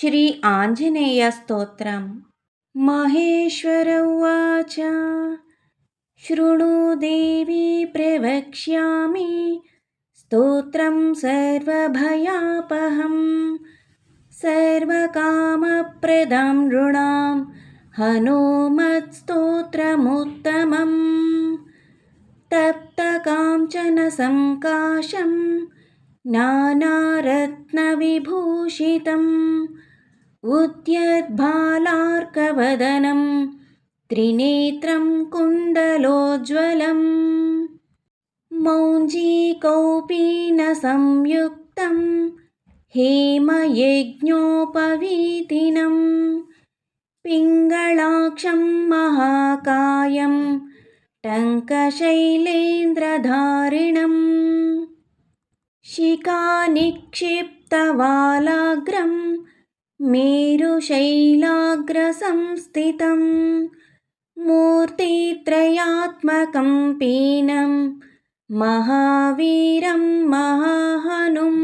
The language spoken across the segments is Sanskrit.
श्री आञ्जनेयस्तोत्रम् महेश्वर उवाच शृणु देवी प्रवक्ष्यामि स्तोत्रं सर्वभयापहं सर्वकामप्रदं नृणां हनोमत्स्तोत्रमुत्तमम्। तप्तकाञ्चनसङ्काशं नानारत्नविभूषितम् उद्यद्बालार्कवदनं त्रिनेत्रं कुण्डलोज्ज्वलम् मौञ्जीकौपीनसंयुक्तं हेमयज्ञोपवीतिनं पिङ्गलाक्षं महाकायं टङ्कशैलेन्द्रधारिणम् शिखानिक्षिप्तवालाग्रम् मेरुशैलाग्रसंस्थितं मूर्तित्रयात्मकं पीनं महावीरं महाहनुं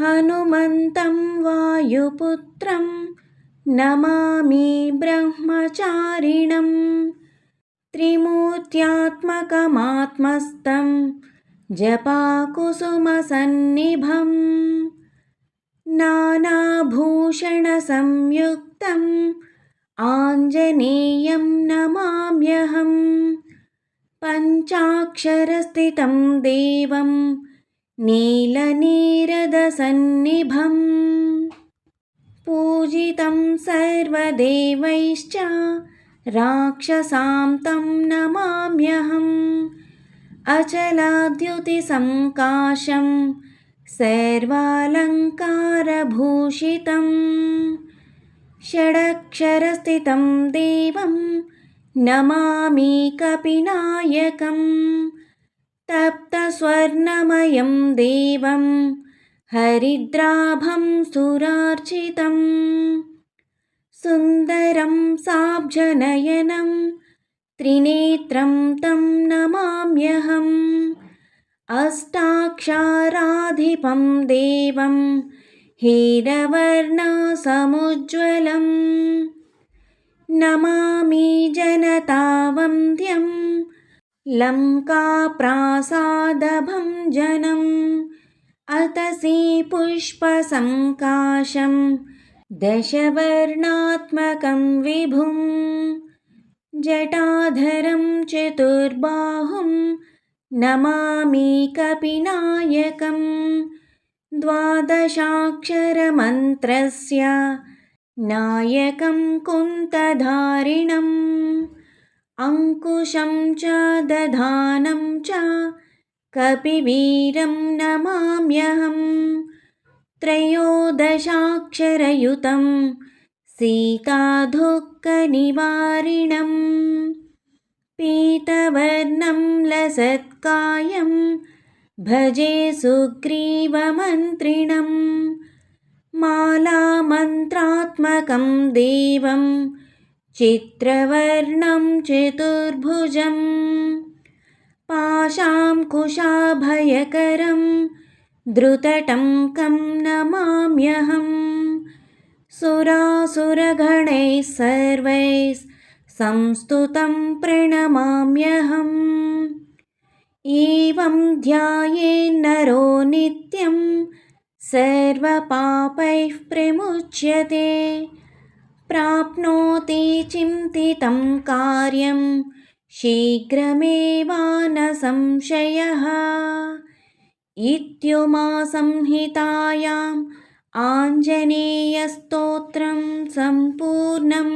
हनुमन्तं वायुपुत्रं नमामि ब्रह्मचारिणं त्रिमूर्त्यात्मकमात्मस्तं जपाकुसुमसन्निभम् नानाभूषणसंयुक्तम् आञ्जनेयं नमाम्यहम् पञ्चाक्षरस्थितं देवं नीलनीरदसन्निभम् पूजितं सर्वदेवैश्च राक्षसां तं नमाम्यहम् अचलाद्युतिसङ्काशं सर्वालङ्कारभूषितं षडक्षरस्थितं देवं नमामि कपिनायकं तप्तस्वर्णमयं देवं हरिद्राभं सुरार्चितं सुन्दरं साब्जनयनं त्रिनेत्रं तं नमाम्यहम् अष्टाक्षराधिपं देवं हीरवर्णसमुज्ज्वलं। नमामि जनतावन्द्यं लङ्काप्रासादभं जनम् अतसि पुष्पसङ्काशं दशवर्णात्मकं विभुं जटाधरं चतुर्बाहुं नमामि कपिनायकं द्वादशाक्षरमन्त्रस्य नायकं कुन्तधारिणम्। अङ्कुशं च दधानं च कपिवीरं नमाम्यहं त्रयोदशाक्षरयुतं सीताधुःखनिवारिणम् पीतवर्णं लसत्कायं भजे सुग्रीवमन्त्रिणं मालामन्त्रात्मकं देवं चित्रवर्णं चतुर्भुजं पाशां कुशाभयकरं द्रुतटङ्कं नमाम्यहम् सुरासुरगणैः सर्वैः संस्तुतं प्रणमाम्यहम् एवं ध्यायेन्नरो नित्यं सर्वपापैः प्रमुच्यते प्राप्नोति चिन्तितं कार्यं शीघ्रमेवा न संशयः इत्युमासंहितायाम् आञ्जनेयस्तोत्रं सम्पूर्णम्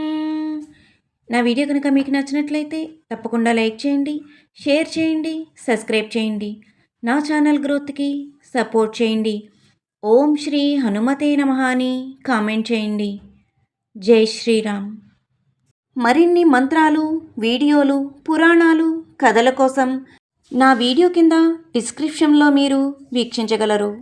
నా వీడియో కనుక మీకు నచ్చినట్లయితే తప్పకుండా లైక్ చేయండి షేర్ చేయండి సబ్స్క్రైబ్ చేయండి. నా ఛానల్ గ్రోత్కి సపోర్ట్ చేయండి. ఓం శ్రీ హనుమతే నమ అని కామెంట్ చేయండి. జై శ్రీరామ్. మరిన్ని మంత్రాలు వీడియోలు పురాణాలు కథల కోసం నా వీడియో కింద డిస్క్రిప్షన్లో మీరు వీక్షించగలరు.